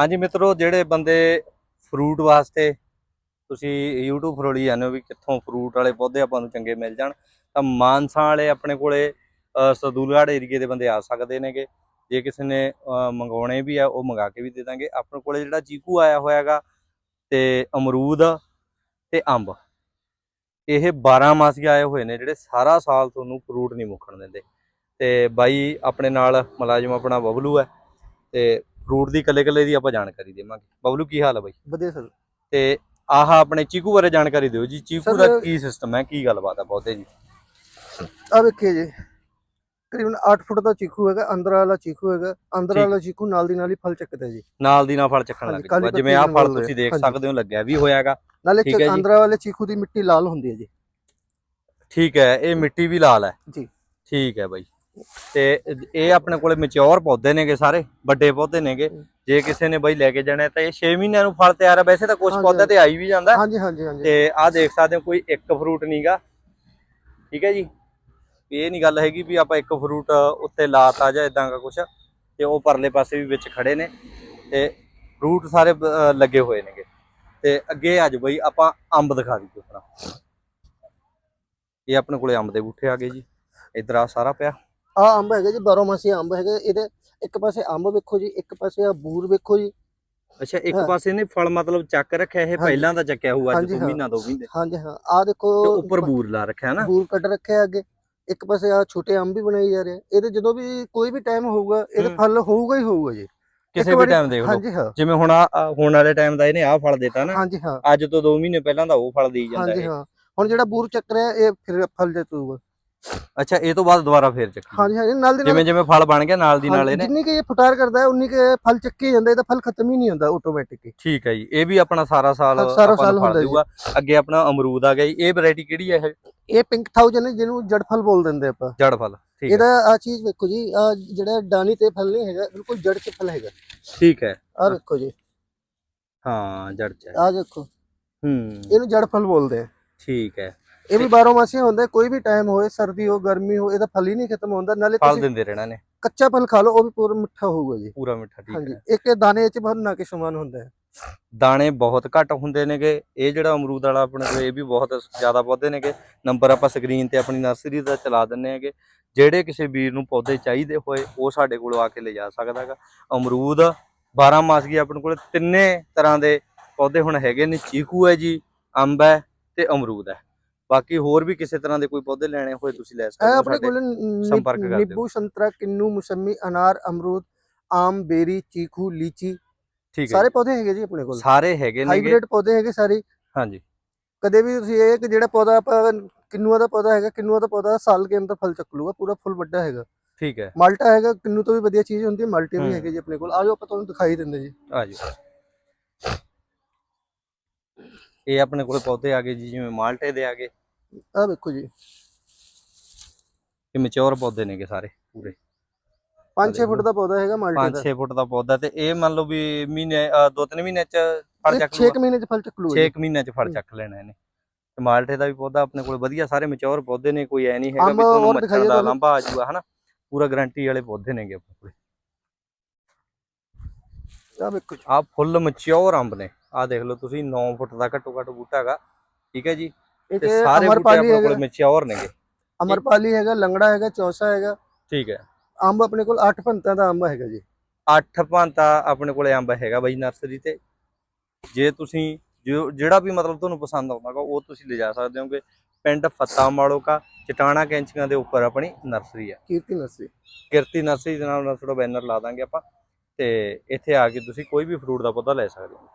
ਹਾਂਜੀ ਮਿੱਤਰੋ ਜਿਹੜੇ ਬੰਦੇ ਫਰੂਟ ਵਾਸਤੇ ਤੁਸੀਂ YouTube ਫਰੋਲੀ ਜਾਂਦੇ ਹੋ ਵੀ ਕਿੱਥੋਂ ਫਰੂਟ ਵਾਲੇ ਪੌਦੇ ਆਪਾਂ ਨੂੰ ਚੰਗੇ ਮਿਲ ਜਾਣ ਤਾਂ ਮਾਨਸਾ ਵਾਲੇ ਆਪਣੇ ਕੋਲੇ ਅ, ਏਰੀਏ ਦੇ ਬੰਦੇ ਆ ਸਕਦੇ ਨੇਗੇ। ਜੇ ਕਿਸੇ ਨੇ ਅ, ਮੰਗਵਾਉਣੇ ਵੀ ਆ ਉਹ ਮੰਗਾ ਕੇ ਵੀ ਦੇ ਦਾਂਗੇ। ਆਪਣੇ ਕੋਲੇ ਜਿਹੜਾ ਚੀਕੂ ਆਇਆ ਹੋਇਆਗਾ ਤੇ ਅਮਰੂਦ ਤੇ ਅੰਬ ਇਹ 12 ਮਾਸੀ ਆਏ ਹੋਏ ਨੇ ਜਿਹੜੇ ਸਾਰਾ ਸਾਲ ਤੁਹਾਨੂੰ ਫਰੂਟ ਨਹੀਂ ਮੁੱਕਣ ਦਿੰਦੇ। ਤੇ ਬਾਈ ਆਪਣੇ ਨਾਲ ਮੁਲਾਜ਼ਮ ਆਪਣਾ ਬਬਲੂ ਹੈ ਤੇ ਫਰੂਟ ਦੀ ਕੱਲੇ ਕੱਲੇ ਦੀ ਆਪਾਂ ਜਾਣਕਾਰੀ ਦੇਵਾਂਗੇ। ਬਬਲੂ ਕੀ ਹਾਲ ਹੈ ਬਾਈ? ਵਧੀਆ ਸਰ। ਤੇ ਆਹ ਆਪਣੇ ਚੀਕੂ ਬਾਰੇ ਜਾਣਕਾਰੀ ਦਿਓ ਜੀ। ਚੀਕੂ ਦਾ ਕੀ ਸਿਸਟਮ ਹੈ? ਕੀ ਗੱਲਬਾਤ ਹੈ ਪੌਦੇ ਜੀ। ਆ ਵੇਖਿਏ ਜੀ। ਕਰੀਬਨ 8 ਫੁੱਟ ਦਾ ਚੀਕੂ ਹੈਗਾ ਅੰਦਰ ਵਾਲਾ ਚੀਕੂ ਹੈਗਾ ਅੰਦਰ। ਵਾਲਾ ਚੀਕੂ ਨਾਲ ਦੀ ਨਾਲ ਹੀ ਫਲ ਚੱਕਦਾ ਜੀ। ਨਾਲ ਦੀ ਨਾਲ ਫਲ ਚੱਕਣ ਲੱਗ ਜੂਗਾ ਜਿਵੇਂ ਆਹ ਫਲ ਤੁਸੀਂ ਦੇਖ। ਸਕਦੇ ਹੋ ਲੱਗਿਆ ਵੀ ਹੋਇਆਗਾ। ਨਾਲੇ। ਅੰਦਰ ਵਾਲੇ ਚੀਕੂ ਦੀ ਮਿੱਟੀ ਲਾਲ ਹੁੰਦੀ ਹੈ ਜੀ। ਠੀਕ ਹੈ ਇਹ ਮਿੱਟੀ ਵੀ ਲਾਲ ਹੈ। ਜੀ। ਠੀਕ ਹੈ ਬਾਈ। ਤੇ ਇਹ ਆਪਣੇ ਕੋਲੇ ਮੈਚੁਰ ਪੌਦੇ ਨੇਗੇ ਸਾਰੇ ਵੱਡੇ ਪੌਦੇ ਨੇਗੇ। ਜੇ ਕਿਸੇ ਨੇ ਬਾਈ ਲੈ ਕੇ ਜਾਣਾ ਤਾਂ ਇਹ 6 ਮਹੀਨਿਆਂ ਨੂੰ ਫਲ ਤਿਆਰ ਹੈ ਵੈਸੇ ਤਾਂ ਕੁਝ ਪੌਦੇ ਤੇ ਆਈ ਵੀ ਜਾਂਦਾ। ਹਾਂਜੀ ਹਾਂਜੀ ਹਾਂਜੀ। ਤੇ ਆਹ ਦੇਖ ਸਕਦੇ ਹੋ ਕੋਈ ਇੱਕ ਫਰੂਟ ਨਹੀਂਗਾ। ਠੀਕ ਹੈ ਜੀ? ਇਹ ਨਹੀਂ ਗੱਲ ਹੈਗੀ ਵੀ ਆਪਾਂ ਇੱਕ ਫਰੂਟ ਉੱਤੇ ਲਾਤਾ ਜਾਂ ਇਦਾਂ ਦਾ ਕੁਛ ਤੇ ਉਹ ਪਰਲੇ ਪਾਸੇ ਵੀ ਵਿੱਚ ਖੜੇ ਨੇ। ਤੇ ਫਰੂਟ ਸਾਰੇ ਲੱਗੇ ਹੋਏ ਨੇਗੇ। ਤੇ ਅੱਗੇ ਅੱਜ ਬਈ ਆਪਾਂ ਅੰਬ ਦਿਖਾ ਦਈਏ ਆਪਣਾ। ਇਹ ਆਪਣੇ ਕੋਲੇ ਅੰਬ ਦੇ ਬੂਟੇ ਆ ਗਏ ਜੀ। ਇਧਰ ਆ ਸਾਰਾ ਪਿਆ। ਆ ਅੰਬ ਹੈਗਾ ਜੀ 12 ਮਾਸੀ ਅੰਬ ਹੈਗਾ ਇਹਦੇ ਇੱਕ ਪਾਸੇ ਅੰਬ ਵੇਖੋ ਜੀ ਇੱਕ ਪਾਸੇ ਆ ਬੂਰ ਵੇਖੋ ਜੀ। ਅੱਛਾ ਇੱਕ ਹਾਂ। ਪਾਸੇ ਨੇ ਫਲ ਮਤਲਬ ਚੱਕ ਰੱਖਿਆ ਇਹ ਹਾਂਜੀ। ਪਹਿਲਾਂ ਦਾ ਚੱਕਿਆ ਹੋਊ ਅੱਜ ਹਾਂਜੀ, ਤੋਂ ਹਾਂ। ਮਹੀਨਾ ਦੋ ਮਹੀਨੇ। ਹਾਂਜੀ ਹਾਂ। ਆ ਦੇਖੋ ਉੱਪਰ ਬੂਰ ਲਾ ਰੱਖਿਆ ਨਾ। ਬੂਰ ਕੱਟ ਰੱਖਿਆ ਅੱਗੇ। ਇੱਕ ਪਾਸੇ ਆ ਛੋਟੇ ਅੰਬ ਵੀ ਬਣਾਏ ਜਾ ਰਹੇ ਆ। ਇਹਦੇ ਜਦੋਂ ਵੀ ਕੋਈ ਵੀ ਟਾਈਮ ਹੋਊਗਾ ਇਹਦੇ ਹੂੰ। ਫਲ ਹੋਊਗਾ ਹੀ ਹੋਊਗਾ ਜੀ। ਕਿਸੇ ਵੀ ਟਾਈਮ ਦੇਖ ਲਓ। ਹਾਂਜੀ ਹਾਂ। ਜਿਵੇਂ ਹੁਣ ਆ ਆ ਹੋਣ ਵਾਲੇ ਟਾਈਮ ਦਾ ਇਹਨੇ ਆਹ ਫਲ ਦਿੱਤਾ ਨਾ। ਹਾਂਜੀ ਹਾਂ। ਅੱਜ ਤੋਂ 2 ਮਹੀਨੇ ਪਹਿਲਾਂ ਦਾ ਉਹ ਫਲ ਦੇਈ ਜਾਂਦਾ ਹਾਂਜੀ ਇਹ। ਹਾਂ। ਹੁਣ ਜਿਹੜਾ ਬੂਰ ਚੱਕ ਰਿਹਾ ਇਹ ਫਿਰ ਫਲ ਜਤੂਗਾ ਅੱਛਾ ਇਹ ਤੋਂ ਬਾਅਦ ਦੁਬਾਰਾ ਫੇਰ ਚੱਕੀ। ਹਾਂਜੀ ਹਾਂਜੀ ਨਾਲ ਦੀ ਨਾਲ ਜਿਵੇਂ ਜਿਵੇਂ ਫਲ ਬਣ ਗਿਆ ਨਾਲ ਦੀ ਨਾਲ ਇਹਨੇ। ਜਿੰਨੀ ਕਿ ਇਹ ਫੁਟਾਰ ਕਰਦਾ ਹੈ ਉਨੀ ਕਿ ਫਲ ਚੱਕੇ ਜਾਂਦਾ ਇਹਦਾ ਫਲ ਖਤਮ ਹੀ ਨਹੀਂ ਹੁੰਦਾ ਆਟੋਮੈਟਿਕ ਠੀਕ ਹੈ ਜੀ ਇਹ ਵੀ ਆਪਣਾ ਸਾਰਾ ਸਾਲ ਸਾਰਾ ਸਾਲ ਫਲ ਹੁੰਦਾ ਜੀ। ਦੇਊਗਾ। ਅੱਗੇ ਆਪਣਾ ਅਮਰੂਦ ਆ ਗਿਆ ਜੀ ਇਹ ਵੈਰਾਈਟੀ ਕਿਹੜੀ ਹੈ ਇਹ? ਇਹ ਪਿੰਕ ਥਾਊਜੈਂਡ ਹੈ ਜਿਹਨੂੰ ਜੜ ਫਲ ਬੋਲ ਦਿੰਦੇ ਆਪਾਂ। ਜੜ ਫਲ ਠੀਕ ਇਹਦਾ ਆ ਚੀਜ਼ ਵੇਖੋ ਜੀ ਆ ਜਿਹੜਾ ਡਾਨੀ ਤੇ ਫਲ ਨਹੀਂ ਹੈਗਾ ਬਿਲਕੁਲ ਜੜ 'ਚ ਫਲ ਹੈਗਾ। ਠੀਕ ਹੈ। ਆ ਵੇਖੋ ਜੀ। ਹਾਂ ਜੜ ਚ। ਆ ਦੇਖੋ। ਹੂੰ। ਇਹਨੂੰ ਜੜ ਫਲ ਬੋਲਦੇ ਆ। ਠੀਕ ਹੈ। ਇਹ ਵੀ 12 ਮਾਸੀ ਹੁੰਦਾ ਕੋਈ ਵੀ ਟਾਈਮ ਹੋਏ ਸਰਦੀ ਹੋ ਗਰਮੀ ਹੋ ਇਹਦਾ ਫਲ ਹੀ ਨਹੀਂ ਖਤਮ ਹੁੰਦਾ ਨਾਲੇ ਫਲ ਦਿੰਦੇ ਰਹਿਣਾ ਨੇ। ਕੱਚਾ ਫਲ ਖਾ ਲਓ ਉਹ ਵੀ ਪੂਰਾ ਮਿੱਠਾ ਹੋਊਗਾ ਜੀ। ਪੂਰਾ ਮਿੱਠਾ ਠੀਕ ਹਾਂਜੀ ਇੱਕ ਇਹ ਦਾਣੇ 'ਚ ਬਹੁਤ ਨਾ ਕੇ ਸਮਾਨ ਹੁੰਦਾ ਹੈ। ਦਾਣੇ ਬਹੁਤ ਘੱਟ ਹੁੰਦੇ ਨੇਗੇ ਇਹ ਜਿਹੜਾ ਅਮਰੂਦ ਵਾਲਾ ਆਪਣੇ ਕੋਲ ਇਹ ਵੀ ਬਹੁਤ ਜ਼ਿਆਦਾ ਪੌਦੇ ਨੇਗੇ। ਨੰਬਰ ਆਪਾਂ ਸਕਰੀਨ ਤੇ ਆਪਣੀ ਨਰਸਰੀ ਦਾ ਚਲਾ ਦਿੰਨੇ ਹੈਗੇ। ਜਿਹੜੇ ਕਿਸੇ ਵੀਰ ਨੂੰ ਪੌਦੇ ਚਾਹੀਦੇ ਹੋਏ ਉਹ ਸਾਡੇ ਕੋਲ ਆ ਕੇ ਲਿਜਾ ਸਕਦਾ ਹੈਗਾ। ਅਮਰੂਦ 12 ਮਾਸਗੀ ਆਪਣੇ ਕੋਲ ਤਿੰਨੇ ਤਰ੍ਹਾਂ ਦੇ ਪੌਦੇ ਹੁਣ ਹੈਗੇ ਨੇ ਚੀਕੂ ਹੈ ਜੀ ਅੰਬ ਹੈ ਤੇ ਅਮਰੂਦ ਹੈ। ਬਾਕੀ ਹੋਰ ਵੀ ਕਿਸੇ ਤਰ੍ਹਾਂ ਦੇ ਕੋਈ ਪੌਦੇ ਲੈਣੇ ਹੋਏ ਤੁਸੀਂ ਲੈ ਸਕਦੇ ਹੋ ਆਪਣੇ ਕੋਲ ਨਿ- ਸੰਪਰਕ ਕਰ ਦਿਓ। ਨਿੰਬੂ ਸੰਤਰਾ ਕਿੰਨੂ ਮੁਸੰਮੀ ਅਨਾਰ ਅਮਰੂਦ ਆਮ ਬੇਰੀ ਚੀਕੂ ਲੀਚੀ ਠੀਕ ਹੈ ਸਾਰੇ ਪੌਦੇ ਹੈਗੇ ਜੀ ਆਪਣੇ ਕੋਲ? ਸਾਰੇ ਹੈਗੇ ਨੇਗੇ। ਹਾਈਬ੍ਰਿਡ ਪੌਦੇ ਹੈਗੇ ਸਾਰੇ? ਹਾਂਜੀ। ਕਦੇ ਵੀ ਤੁਸੀਂ ਇਹ ਕਿ ਜਿਹੜਾ ਪੌਦਾ ਆਪਾਂ ਕਿੰਨੂਆ ਦਾ ਪੌਦਾ ਹੈਗਾ ਕਿੰਨੂਆ ਦਾ ਪੌਦਾ ਸਾਲ ਕੇ ਅੰਦਰ ਫਲ ਚੱਕ ਲੂਗਾ ਪੂਰਾ ਫੁੱਲ ਵੱਡਾ ਹੈਗਾ। ਠੀਕ ਹੈ। ਮਾਲਟਾ ਹੈਗਾ ਕਿੰਨੂ ਤੋਂ ਵੀ ਵਧੀਆ ਚੀਜ਼ ਹੁੰਦੀ ਹੈ ਮਾਲਟੇ। ਵੀ ਹੈਗੇ ਜੀ ਆਪਣੇ ਕੋਲ। ਆਜੋ ਆਪਾਂ ਤੁਹਾਨੂੰ ਦਿਖਾਈ ਦਿੰਦੇ ਜੀ। ਆ ਜੀ ਇਹ ਆਪਣੇ ਕੋਲ ਪੌਦੇ ਆ ਗਏ ਜੀ ਜਿਵੇਂ ਮਾਲਟੇ ਦੇ ਆ ਗਏ। ਆਹ ਵੇਖੋ ਜੀ। ਇਹ ਮੈਚੁਰ ਪੌਦੇ ਨੇਗੇ ਸਾਰੇ ਪੂਰੇ। 5-6 ਫੁੱਟ ਦਾ ਪੌਦਾ ਹੈਗਾ ਮਾਲਟੇ ਦਾ। 5-6 ਫੁੱਟ ਦਾ ਪੌਦਾ ਤੇ ਇਹ ਮੰਨ ਲਓ ਵੀ ਮਹੀਨੇ ਅ, ਦੋ ਤਿੰਨ ਮਹੀਨੇ ਚ ਫਲ ਚੱਕ 6 ਲੂਗਾ। ਮਹੀਨੇ ਚ ਫਲ ਚੱਕ ਲੂਗਾ 6 ਜੀ। ਮਹੀਨਿਆਂ ਚ ਫਲ। ਚੱਕ ਲੈਣਾ ਇਹਨੇ। ਤੇ ਮਾਲਟੇ ਦਾ ਵੀ ਪੌਦਾ ਆਪਣੇ ਕੋਲ ਵਧੀਆ ਸਾਰੇ ਮੈਚੁਰ ਪੌਦੇ ਨੇ ਕੋਈ ਐ ਨਹੀਂ ਹੈਗਾ ਵੀ ਤੁਹਾਨੂੰ ਮੱਛਰ ਦਾ। ਲਾਂਭਾ ਆ ਜਾਊਗਾ ਹਨਾ? ਪੂਰਾ ਗਾਰੰਟੀ ਵਾਲੇ ਪੌਦੇ ਨੇਗੇ ਆਪਣੇ ਕੋਲ। ਆਹ ਵੇਖੋ ਆ ਫੁੱਲ ਮੈਚੁਰ ਅੰਬ ਨੇ। ਆ ਦੇਖ ਲਓ ਤੁਸੀਂ 9 ਫੁੱਟ ਦਾ ਘੱਟੋ ਘੱਟ ਬੂਟਾ ਹੈਗਾ। ਠੀਕ ਹੈ ਜੀ? ਇੱਕ ਤੇ ਸਾਰੇ ਬੂਟੇ ਅਮਰਪਾਲੀ ਆਪਣੇ ਹੈਗਾ। ਕੋਲ ਮੈਚੁਰ ਨੇਗੇ। ਅਮਰਪਾਲੀ ਹੈਗਾ ਲੰਗੜਾ ਹੈਗਾ ਚੌਸਾ ਹੈਗਾ। ਠੀਕ ਹੈ। ਅੰਬ ਆਪਣੇ ਕੋਲ 8 ਪੰਤਾਂ ਦਾ ਅੰਬ ਹੈਗਾ ਜੀ। ਅੱਠ ਭਾਂਤਾ ਆਪਣੇ ਕੋਲੇ ਅੰਬ ਹੈਗਾ ਬਾਈ ਨਰਸਰੀ ਤੇ। ਜੇ ਤੁਸੀਂ ਜੋ- ਜਿਹੜਾ ਵੀ ਮਤਲਬ ਤੁਹਾਨੂੰ ਪਸੰਦ ਆਉਂਦਾਗਾ ਉਹ ਤੁਸੀਂ ਲਿਜਾ ਸਕਦੇ ਹੋਗੇ। ਪਿੰਡ ਫੱਤਾ ਮਾਲੋਕਾ ਚਟਾਣਾ ਕੈਂਚੀਆਂ ਦੇ ਉੱਪਰ ਆਪਣੀ ਨਰਸਰੀ ਹੈ। ਕੀਰਤੀ ਨਰਸਰੀ। ਕਿਰਤੀ ਨਰਸਰੀ ਦੇ ਨਾਲ ਨਾਲ ਥੋੜਾ ਬੈਨਰ ਲਾ ਦਾਂਗੇ ਆਪਾਂ। ਤੇ ਇੱਥੇ ਆ ਕੇ ਤੁਸੀਂ ਕੋਈ ਵੀ ਫਰੂਟ ਦਾ ਪੌਦਾ ਲੈ ਸਕਦੇ ਹੋ।